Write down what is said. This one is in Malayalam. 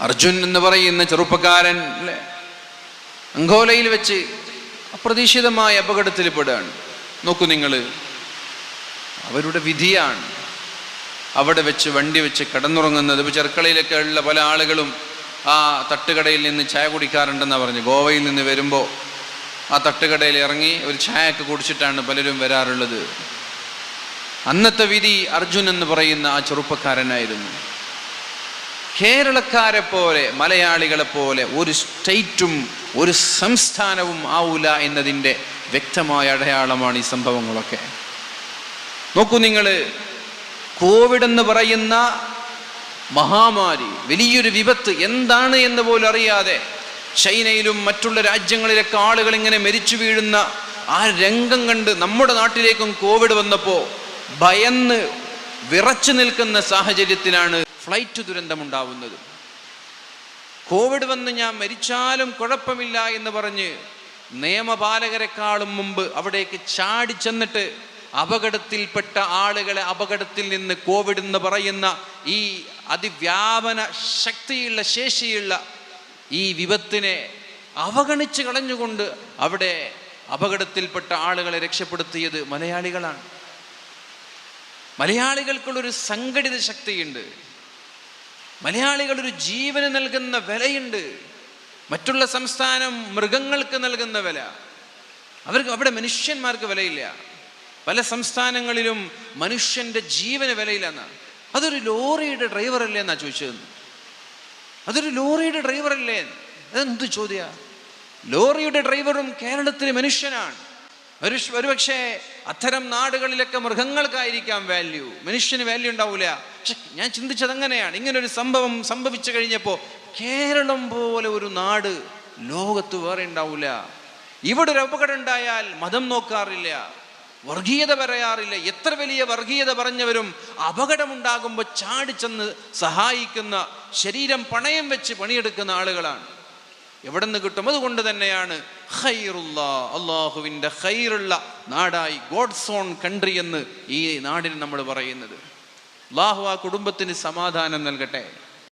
അർജുൻ എന്ന് പറയുന്ന ചെറുപ്പക്കാരൻ അല്ലേ അങ്കോലയിൽ വെച്ച് അപ്രതീക്ഷിതമായ അപകടത്തിൽ പെടുകയാണ്. നോക്കൂ നിങ്ങൾ അവരുടെ വിധിയാണ്. അവിടെ വെച്ച് വണ്ടി വെച്ച് കിടന്നുറങ്ങുന്നത്. ഇപ്പോൾ ചെറുക്കളയിലൊക്കെ ഉള്ള പല ആളുകളും ആ തട്ടുകടയിൽ നിന്ന് ചായ കുടിക്കാറുണ്ടെന്ന് പറഞ്ഞു. ഗോവയിൽ നിന്ന് വരുമ്പോൾ ആ തട്ടുകടയിൽ ഇറങ്ങി ഒരു ചായയൊക്കെ കുടിച്ചിട്ടാണ് പലരും വരാറുള്ളത്. അന്നത്തെ വിധി അർജുൻ എന്ന് പറയുന്ന ആ ചെറുപ്പക്കാരനായിരുന്നു. കേരളക്കാരെ പോലെ മലയാളികളെ പോലെ ഒരു സ്റ്റേറ്റും ഒരു സംസ്ഥാനവും ആവൂല എന്നതിന്റെ വ്യക്തമായ അടയാളമാണ് ഈ സംഭവങ്ങളൊക്കെ. നോക്കൂ നിങ്ങൾ കോവിഡ് എന്ന് പറയുന്ന മഹാമാരി വലിയൊരു വിപത്ത് എന്താണ് എന്ന് പോലും അറിയാതെ ചൈനയിലും മറ്റുള്ള രാജ്യങ്ങളിലൊക്കെ ആളുകൾ ഇങ്ങനെ മരിച്ചു വീഴുന്ന ആ രംഗം കണ്ട് നമ്മുടെ നാട്ടിലേക്കും കോവിഡ് വന്നപ്പോൾ ഭയന്ന് വിറച്ചു നിൽക്കുന്ന സാഹചര്യത്തിലാണ് ഫ്ലൈറ്റ് ദുരന്തമുണ്ടാവുന്നത്. കോവിഡ് വന്ന് ഞാൻ മരിച്ചാലും കുഴപ്പമില്ല എന്ന് പറഞ്ഞ് നിയമപാലകരെക്കാളും മുമ്പ് അവിടേക്ക് ചാടി ചെന്നിട്ട് അപകടത്തിൽപ്പെട്ട ആളുകളെ അപകടത്തിൽ നിന്ന് കോവിഡ് എന്ന് പറയുന്ന ഈ അതിവ്യാപന ശക്തിയുള്ള ശേഷിയുള്ള ഈ വിപത്തിനെ അവഗണിച്ച് കളഞ്ഞുകൊണ്ട് അവിടെ അപകടത്തിൽപ്പെട്ട ആളുകളെ രക്ഷപ്പെടുത്തിയത് മലയാളികളാണ്. മലയാളികൾക്കുള്ളൊരു സംഘടിത ശക്തിയുണ്ട്. മലയാളികൾ ഒരു ജീവന് നൽകുന്ന വിലയുണ്ട്. മറ്റുള്ള സംസ്ഥാനം മൃഗങ്ങൾക്ക് നൽകുന്ന വില. അവർക്ക് അവിടെ മനുഷ്യന്മാർക്ക് വിലയില്ല. പല സംസ്ഥാനങ്ങളിലും മനുഷ്യന്റെ ജീവന് വിലയില്ല എന്നാണ് അതൊരു ലോറിയുടെ ഡ്രൈവർ അല്ലേ എന്നാ ചോദിച്ചത്. അതൊരു ലോറിയുടെ ഡ്രൈവർ അല്ലേ? അതെന്ത് ചോദ്യ? ലോറിയുടെ ഡ്രൈവറും കേരളത്തിലെ മനുഷ്യനാണ്. ഒരു ഒരുപക്ഷെ അത്തരം നാടുകളിലൊക്കെ മൃഗങ്ങൾക്കായിരിക്കാം വാല്യൂ മനുഷ്യന് വാല്യൂ ഉണ്ടാവില്ല പക്ഷെ ഞാൻ ചിന്തിച്ചത് അങ്ങനെയാണ്. ഇങ്ങനെ ഒരു സംഭവം സംഭവിച്ചു കഴിഞ്ഞപ്പോൾ കേരളം പോലെ ഒരു നാട് ലോകത്ത് വേറെ ഉണ്ടാവില്ല ഇവിടെ ഒരു അപകടം ഉണ്ടായാൽ മതം നോക്കാറില്ല. വർഗീയത പറയാറില്ല. എത്ര വലിയ വർഗീയത പറഞ്ഞവരും അപകടമുണ്ടാകുമ്പോൾ ചാടിച്ചെന്ന് സഹായിക്കുന്ന ശരീരം പണയം വെച്ച് പണിയെടുക്കുന്ന ആളുകളാണ്. എവിടെ നിന്ന് കിട്ടും? അതുകൊണ്ട് തന്നെയാണ് ഖൈറുള്ള അള്ളാഹുവിന്റെ ഖൈറുള്ള നാടായി ഗോഡ്സ് ഓൺ കൺട്രി എന്ന് ഈ നാടിന് നമ്മൾ പറയുന്നത്. അള്ളാഹു ആ കുടുംബത്തിന് സമാധാനം നൽകട്ടെ.